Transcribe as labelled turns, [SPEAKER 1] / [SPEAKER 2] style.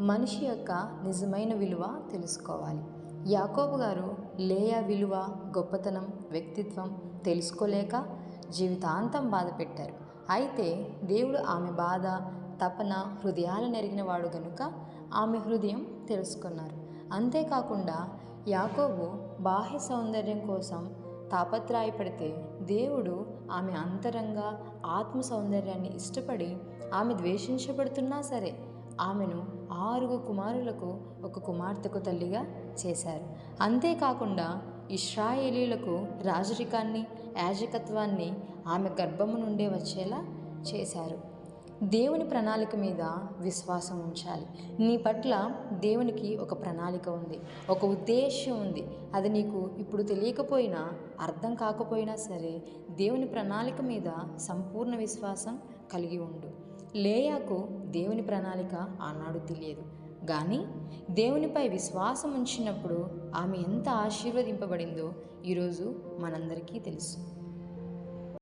[SPEAKER 1] మనిషి యొక్క నిజమైన విలువ తెలుసుకోవాలి. యాకోబు గారు లేయా విలువ గొప్పతనం వ్యక్తిత్వం తెలుసుకోలేక జీవితాంతం బాధ పెట్టారు. అయితే దేవుడు ఆమె బాధ తపన హృదయాలు నెరిగిన వాడు గనుక ఆమె హృదయం తెలుసుకున్నారు. అంతేకాకుండా యాకోబు బాహ్య సౌందర్యం కోసం తాపత్రాయపడితే దేవుడు ఆమె అంతరంగ ఆత్మ సౌందర్యాన్ని ఇష్టపడి ఆమె ద్వేషించబడుతున్నా సరే ఆమెను ఆరుగు కుమారులకు ఒక కుమార్తెకు తల్లిగా చేశారు. అంతేకాకుండా ఇస్రాయేలీలకు రాజరికాన్ని యాజకత్వాన్ని ఆమె గర్భము నుండే వచ్చేలా చేశారు. దేవుని ప్రణాళిక మీద విశ్వాసం ఉంచాలి. నీ పట్ల దేవునికి ఒక ప్రణాళిక ఉంది ఒక ఉద్దేశ్యం ఉంది. అది నీకు ఇప్పుడు తెలియకపోయినా అర్థం కాకపోయినా సరే దేవుని ప్రణాళిక మీద సంపూర్ణ విశ్వాసం కలిగి ఉండు. లేయాకు దేవుని ప్రణాళిక ఆనాడు తెలియదు. కానీ దేవునిపై విశ్వాసం ఉంచినప్పుడు ఆమె ఎంత ఆశీర్వదింపబడిందో ఈరోజు మనందరికీ తెలుసు.